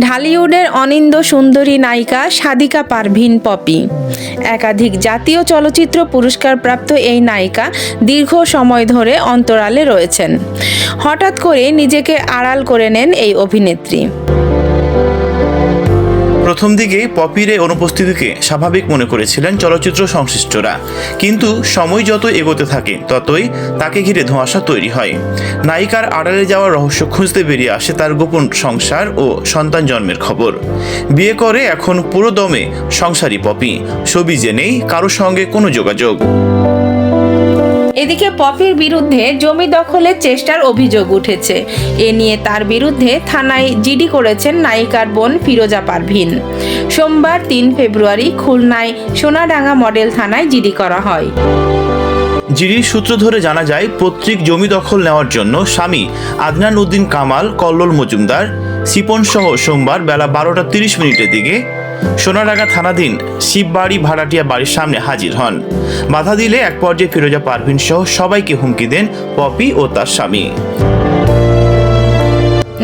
ঢালিউডের অনিন্দ সুন্দরী নায়িকা সাদিকা পারভিন পপি। একাধিক জাতীয় চলচ্চিত্র পুরস্কারপ্রাপ্ত এই নায়িকা দীর্ঘ সময় ধরে অন্তরালে রয়েছেন। হঠাৎ করে নিজেকে আড়াল করে নেন এই অভিনেত্রী। প্রথম দিকে পপির এই অনুপস্থিতিকে স্বাভাবিক মনে করেছিলেন চলচ্চিত্র সংশ্লিষ্টরা। কিন্তু সময় যত এগোতে থাকে, ততই তাকে ঘিরে ধোঁয়াশা তৈরি হয়। নায়িকার আড়ালে যাওয়ার রহস্য খুঁজতে বেরিয়ে আসে তার গোপন সংসার ও সন্তান জন্মের খবর। বিয়ে করে এখন পুরো দমে সংসারী পপি। ছবি জেনেই কারোর সঙ্গে কোনো যোগাযোগ। এদিকে পপির বিরুদ্ধে জমি দখলের চেষ্টার অভিযোগ উঠেছে। এ নিয়ে তার বিরুদ্ধে থানায় জিডি করেছেন নায়িকার বোন ফিরোজা পারভিন। সোমবার তিন ফেব্রুয়ারি খুলনায় সোনাডাঙ্গা মডেল থানায় জিডি করা হয়। জিডির সূত্র ধরে জানা যায়, পৈতৃক জমি দখল নেওয়ার জন্য স্বামী আদনান উদ্দিন কামাল, কল্লোল মজুমদার, সিপন সহ সোমবার বেলা বারোটা তিরিশ মিনিটের দিকে সোনাডাঙ্গা থানাধীন শিববাড়ি ভাড়াটিয়া বাড়ির সামনে হাজির হন। বাধা দিলে এক পর্যায়ে ফিরোজা পারভিন সহ সবাইকে হুমকি দেন পপি ও তার স্বামী।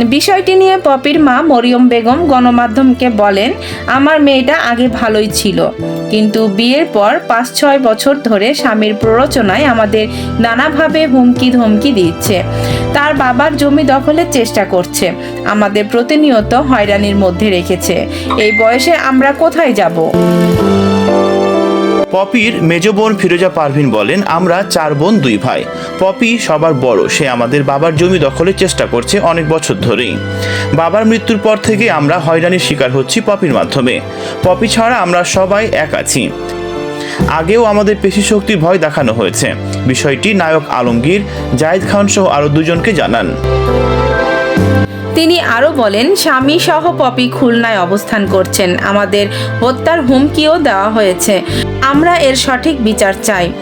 বিষয়টি নিয়ে পপির মা মরিয়ম বেগম গণমাধ্যমকে বলেন, আমার মেয়েটা আগে ভালোই ছিল। কিন্তু বিয়ের পর পাঁচ ছয় বছর ধরে স্বামীর প্ররোচনায় আমাদের নানাভাবে হুমকি ধমকি দিচ্ছে। তার বাবার জমি দখলের চেষ্টা করছে। আমাদের প্রতিনিয়ত হয়রানির মধ্যে রেখেছে। এই বয়সে আমরা কোথায় যাব? পপির মেজ বোন ফিরোজা পারভিন বলেন, আমরা চার বোন, দুই ভাই। পপি সবার বড়, সে আমাদের বাবার জমি দখলের চেষ্টা করছে অনেক বছর ধরেই। বাবার মৃত্যুর পর থেকে আমরা হয়রানির শিকার হচ্ছি পপির মাধ্যমে। পপি ছাড়া আমরা সবাই এক আছি। আগেও আমাদের পেশি শক্তির ভয় দেখানো হয়েছে। বিষয়টি নায়ক আলমগীর, জায়েদ খান সহ আরও দুজনকে জানান। তিনি আরও বলেন, স্বামী সহ পপি খুলনায় অবস্থান করছেন। আমাদের হত্যার হুমকিও দেওয়া হয়েছে। আমরা এর সঠিক বিচার চাই।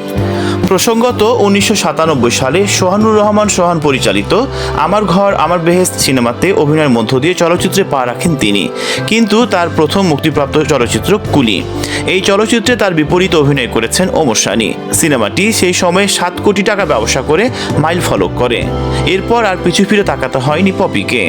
প্রসঙ্গত উনিশশো সাতানব্বই সালে সোহানুর রহমান সোহান পরিচালিত আমার ঘর, আমার বেহেস্ত সিনেমাতে অভিনয়ের মধ্য দিয়ে চলচ্চিত্রে পা রাখেন তিনি। কিন্তু তার প্রথম মুক্তিপ্রাপ্ত চলচ্চিত্র কুলি। এই চলচ্চিত্রে তার বিপরীত অভিনয় করেছেন ওমর সানি সিনেমাটি সেই সময়ে সাত কোটি টাকা ব্যবসা করে মাইল ফলক করে। এরপর আর পিছু ফিরে তাকাতে হয়নি পপিকে